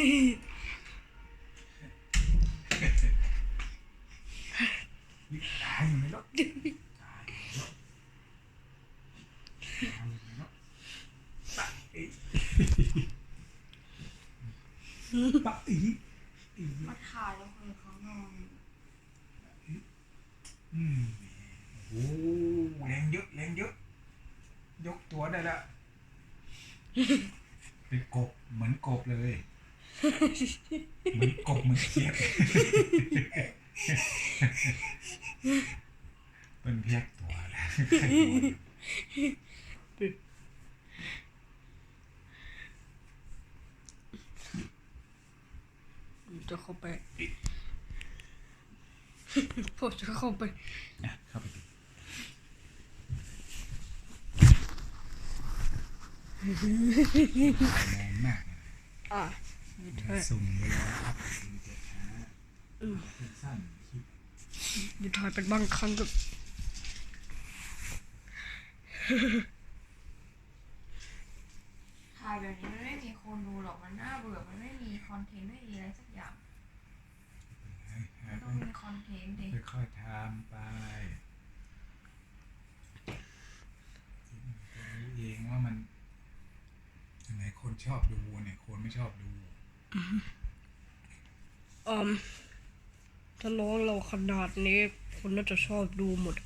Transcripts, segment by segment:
ตายอยู่ในรถตายอยู่ในรถตายอยู่ในรถปะอีปะอีอีมาถ่ายแล้วคือเขานอนอืมโอ้แรงเยอะแรงเยอะ ยกตัวได้ละเป็นกบเหมือนกบเลย มือนกบเหมือนเขียดเป็นเพียกตัวแล้วจะเข้าไปพ่อจะเข้าไปนะเข้าไปดูแรงมากเลยอะ สุ่มเวลาสั้นคลิปเดี๋ยวถ่ายเป็นบางครั้งก็ถ่ายแบบนี้มันไม่มีคนดูหรอกมันน่าเบื่อมันไม่มีคอนเทนต์ไม่มีอะไรสักอย่างต้องมีคอนเทนต์ดิค่อยๆทำไปเองว่ามันอันไหนคนชอบดูเนี่ยคนไม่ชอบดู อืมถ้าน้องเราขนาดนี้คนน่าจะชอบดูหมด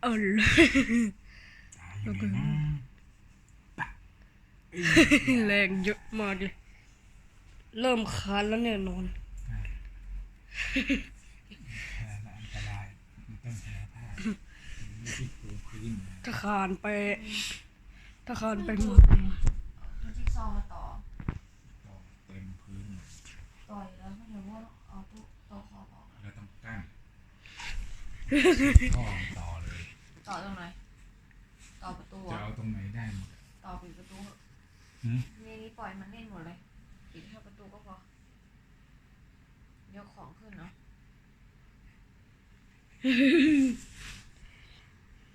เออตายอยู่ในน้ำปะเอ้ยแรงเยอะมากเลย เริ่มคานแล้วเนี่ยนอนแผลน่ะอันตรายมันต้องหาผ้าไม่ใช่ปูพื้นนะถ้าคานไป ถ้าคานไปหมดูดเอาจิ๊กซ อว์มาต่อต่อ เต็มพื้นเลยต่อยแล้วก็เดี๋ยวว่าเอาตู้ตัวคอออกแล้วต้องกั้นท่อต่อเลย ต่อตรงไหน ต่อประตูจะอะเอาตรงไหนได้หมดอะต่อปิดประตูหืมในนี้ปล่อยมันเล่นหมดเลย ปิดแค่ประตูก็พอยกของขึ้นเนาะ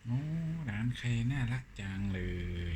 โอ้ร้านใครน่ารักจังเลย